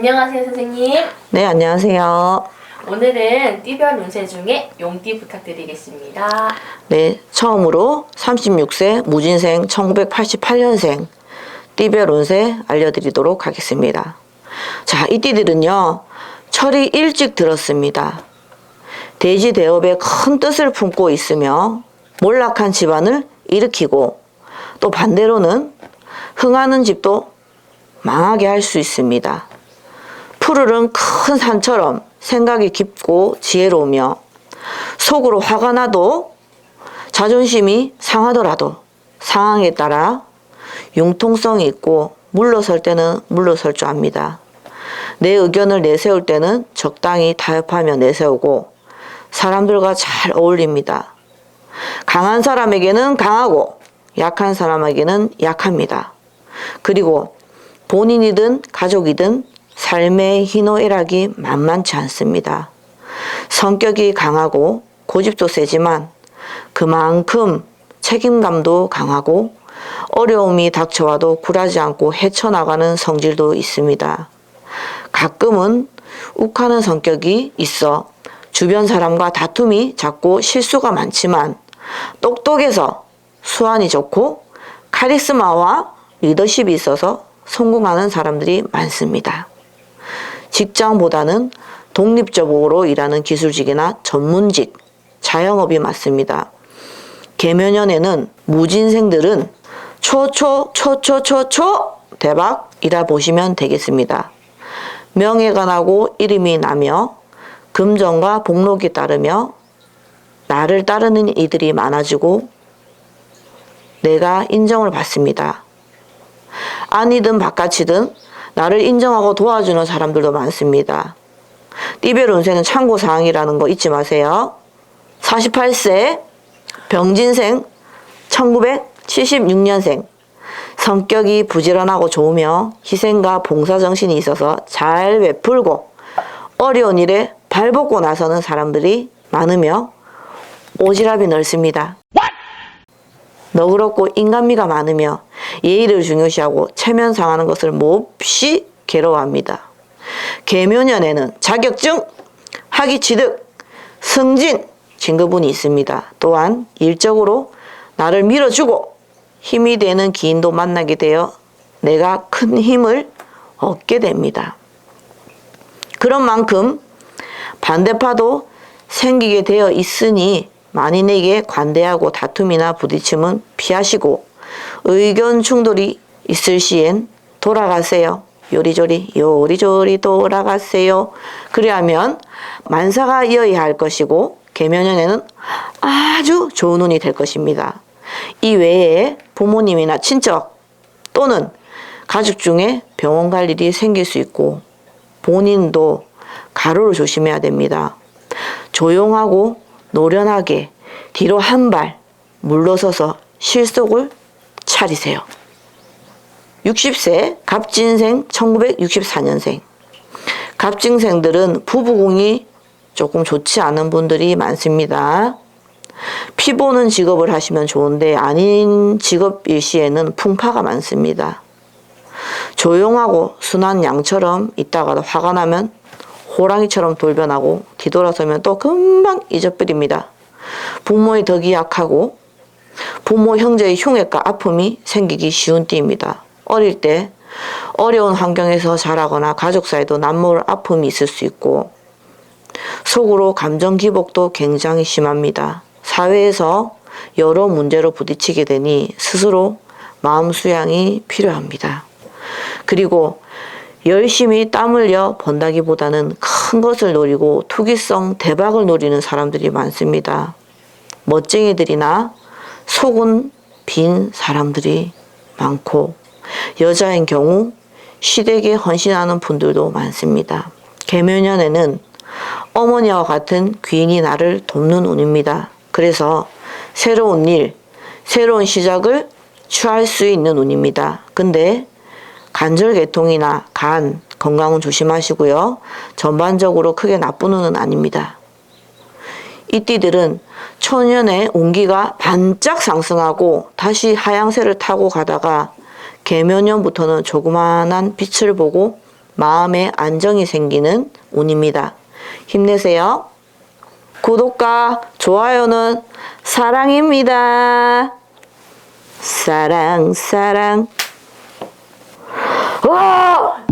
안녕하세요, 선생님. 네, 안녕하세요. 오늘은 띠별 운세 중에 용띠 부탁드리겠습니다. 네, 처음으로 36세 무진생 1988년생 띠별 운세 알려드리도록 하겠습니다. 자, 이 띠들은요, 철이 일찍 들었습니다. 대지 대업에 큰 뜻을 품고 있으며 몰락한 집안을 일으키고 또 반대로는 흥하는 집도 망하게 할 수 있습니다. 푸르른 큰 산처럼 생각이 깊고 지혜로우며 속으로 화가 나도 자존심이 상하더라도 상황에 따라 융통성이 있고 물러설 때는 물러설 줄 압니다. 내 의견을 내세울 때는 적당히 타협하며 내세우고 사람들과 잘 어울립니다. 강한 사람에게는 강하고 약한 사람에게는 약합니다. 그리고 본인이든 가족이든 삶의 희노애락이 만만치 않습니다. 성격이 강하고 고집도 세지만 그만큼 책임감도 강하고 어려움이 닥쳐와도 굴하지 않고 헤쳐나가는 성질도 있습니다. 가끔은 욱하는 성격이 있어 주변 사람과 다툼이 잦고 실수가 많지만 똑똑해서 수완이 좋고 카리스마와 리더십이 있어서 성공하는 사람들이 많습니다. 직장보다는 독립적으로 일하는 기술직이나 전문직, 자영업이 맞습니다. 개면연에는 무진생들은 초초 초초초초 대박이라 보시면 되겠습니다. 명예가 나고 이름이 나며 금전과 복록이 따르며 나를 따르는 이들이 많아지고 내가 인정을 받습니다. 아니든 바깥이든 나를 인정하고 도와주는 사람들도 많습니다. 띠별 운세는 참고 사항이라는 거 잊지 마세요. 48세 병진생 1976년생 성격이 부지런하고 좋으며 희생과 봉사정신이 있어서 잘 베풀고 어려운 일에 발벗고 나서는 사람들이 많으며 오지랖이 넓습니다. 너그럽고 인간미가 많으며 예의를 중요시하고 체면 상하는 것을 몹시 괴로워합니다. 계묘년에는 자격증, 학위 취득, 승진, 진급운이 있습니다. 또한 일적으로 나를 밀어주고 힘이 되는 기인도 만나게 되어 내가 큰 힘을 얻게 됩니다. 그런 만큼 반대파도 생기게 되어 있으니 만인에게 관대하고 다툼이나 부딪힘은 피하시고 의견 충돌이 있을 시엔 돌아가세요. 요리조리 요리조리 돌아가세요. 그리하면 만사가 이어야 할 것이고 개면연에는 아주 좋은 운이 될 것입니다. 이 외에 부모님이나 친척 또는 가족 중에 병원 갈 일이 생길 수 있고 본인도 가로를 조심해야 됩니다. 조용하고 노련하게 뒤로 한 발 물러서서 실속을 차리세요. 60세 갑진생 1964년생 갑진생들은 부부공이 조금 좋지 않은 분들이 많습니다. 피 보는 직업을 하시면 좋은데 아닌 직업일 시에는 풍파가 많습니다. 조용하고 순한 양처럼 있다가도 화가 나면 호랑이처럼 돌변하고 뒤돌아서면 또 금방 잊어버립니다. 부모의 덕이 약하고 부모 형제의 흉액과 아픔이 생기기 쉬운 띠입니다. 어릴 때 어려운 환경에서 자라거나 가족 사이도 남모를 아픔이 있을 수 있고 속으로 감정 기복도 굉장히 심합니다. 사회에서 여러 문제로 부딪히게 되니 스스로 마음 수양이 필요합니다. 그리고 열심히 땀 흘려 번다기보다는 큰 것을 노리고 투기성 대박을 노리는 사람들이 많습니다. 멋쟁이들이나 속은 빈 사람들이 많고 여자인 경우 시댁에 헌신하는 분들도 많습니다. 개묘년에는 어머니와 같은 귀인이 나를 돕는 운입니다. 그래서 새로운 일, 새로운 시작을 취할 수 있는 운입니다. 근데 관절계통이나 간 건강은 조심하시고요. 전반적으로 크게 나쁜 운은 아닙니다. 이 띠들은 초년에 운기가 반짝 상승하고 다시 하향세를 타고 가다가 개면년부터는 조그만한 빛을 보고 마음에 안정이 생기는 운입니다. 힘내세요. 구독과 좋아요는 사랑입니다. 사랑, 사랑. 와!